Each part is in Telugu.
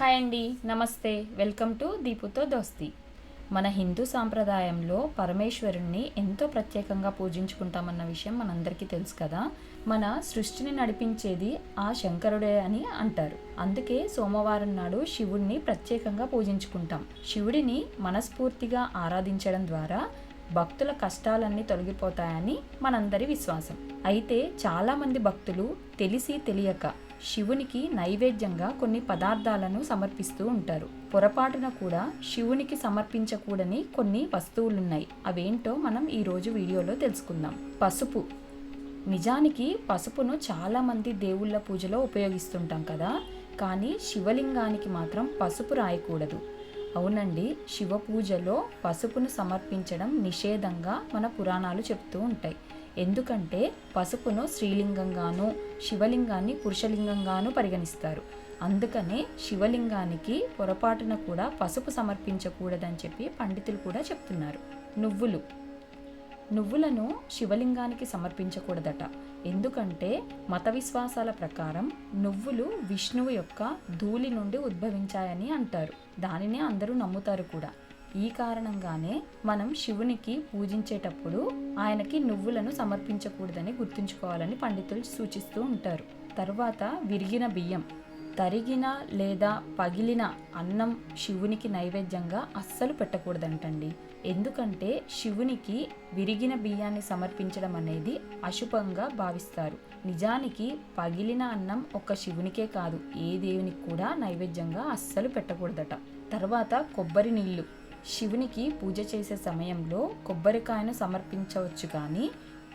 హాయ్ అండి నమస్తే. వెల్కమ్ టు దీపుతో దోస్తి. మన హిందూ సాంప్రదాయంలో పరమేశ్వరుణ్ణి ఎంతో ప్రత్యేకంగా పూజించుకుంటామన్న విషయం మనందరికీ తెలుసు కదా. మన సృష్టిని నడిపించేది ఆ శంకరుడే అని అంటారు. అందుకే సోమవారం నాడు శివుణ్ణి ప్రత్యేకంగా పూజించుకుంటాం. శివుడిని మనస్ఫూర్తిగా ఆరాధించడం ద్వారా భక్తుల కష్టాలన్నీ తొలగిపోతాయని మనందరి విశ్వాసం. అయితే చాలామంది భక్తులు తెలిసి తెలియక శివునికి నైవేద్యంగా కొన్ని పదార్థాలను సమర్పిస్తూ ఉంటారు. పొరపాటున కూడా శివునికి సమర్పించకూడని కొన్ని వస్తువులున్నాయి. అవేంటో మనం ఈరోజు వీడియోలో తెలుసుకుందాం. పసుపు. నిజానికి పసుపును చాలామంది దేవుళ్ళ పూజలో ఉపయోగిస్తుంటాం కదా. కానీ శివలింగానికి మాత్రం పసుపు రాయకూడదు. అవునండి శివ పూజలో పసుపును సమర్పించడం నిషేధంగా మన పురాణాలు చెప్తూ ఉంటాయి. ఎందుకంటే పసుపును స్త్రీలింగంగాను శివలింగాన్ని పురుషలింగంగాను పరిగణిస్తారు. అందుకనే శివలింగానికి పొరపాటున కూడా పసుపు సమర్పించకూడదని చెప్పి పండితులు కూడా చెప్తున్నారు. నువ్వులు నువ్వులను శివలింగానికి సమర్పించకూడదట. ఎందుకంటే మత విశ్వాసాల ప్రకారం నువ్వులు విష్ణువు యొక్క ధూళి నుండి ఉద్భవించాయని అంటారు. దానినే అందరూ నమ్ముతారు కూడా. ఈ కారణంగానే మనం శివునికి పూజించేటప్పుడు ఆయనకి నువ్వులను సమర్పించకూడదని గుర్తుంచుకోవాలని పండితులు సూచిస్తూ ఉంటారు. తర్వాత విరిగిన బియ్యం. తరిగిన లేదా పగిలిన అన్నం శివునికి నైవేద్యంగా అస్సలు పెట్టకూడదంటండి. ఎందుకంటే శివునికి విరిగిన బియ్యాన్ని సమర్పించడం అనేది అశుభంగా భావిస్తారు. నిజానికి పగిలిన అన్నం ఒక శివునికే కాదు ఏ దేవునికి కూడా నైవేద్యంగా అస్సలు పెట్టకూడదట. తర్వాత కొబ్బరి నీళ్ళు. శివునికి పూజ చేసే సమయంలో కొబ్బరికాయను సమర్పించవచ్చు కానీ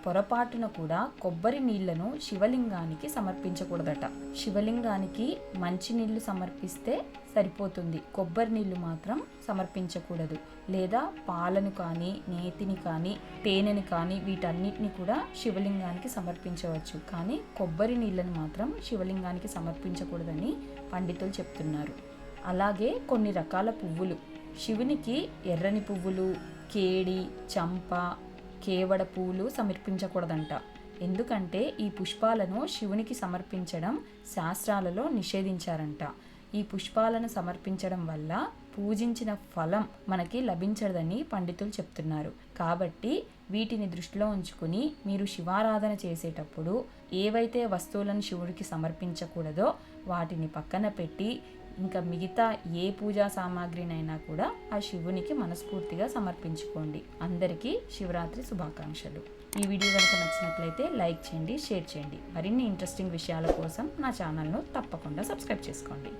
పొరపాటున కూడా కొబ్బరి నీళ్ళను శివలింగానికి సమర్పించకూడదట. శివలింగానికి మంచి నీళ్ళు సమర్పిస్తే సరిపోతుంది. కొబ్బరి నీళ్ళు మాత్రం సమర్పించకూడదు. లేదా పాలను కానీ నేతిని కానీ తేనెని కానీ వీటన్నిటిని కూడా శివలింగానికి సమర్పించవచ్చు. కానీ కొబ్బరి నీళ్ళను మాత్రం శివలింగానికి సమర్పించకూడదని పండితులు చెప్తున్నారు. అలాగే కొన్ని రకాల పువ్వులు. శివునికి ఎర్రని పువ్వులు కేడి చంప కేవడ పూలు సమర్పించకూడదంట. ఎందుకంటే ఈ పుష్పాలను శివునికి సమర్పించడం శాస్త్రాలలో నిషేధించారంట. ఈ పుష్పాలను సమర్పించడం వల్ల పూజించిన ఫలం మనకి లభించదని పండితులు చెప్తున్నారు. కాబట్టి వీటిని దృష్టిలో ఉంచుకుని మీరు శివారాధన చేసేటప్పుడు ఏవైతే వస్తువులను శివుడికి సమర్పించకూడదో వాటిని పక్కన పెట్టి ఇంకా మిగతా ఏ పూజా సామాగ్రినైనా కూడా ఆ శివునికి మనస్ఫూర్తిగా సమర్పించుకోండి. అందరికీ శివరాత్రి శుభాకాంక్షలు. ఈ వీడియో కనుక నచ్చినట్లయితే లైక్ చేయండి షేర్ చేయండి. మరిన్ని ఇంట్రెస్టింగ్ విషయాల కోసం నా ఛానల్ను తప్పకుండా సబ్స్క్రైబ్ చేసుకోండి.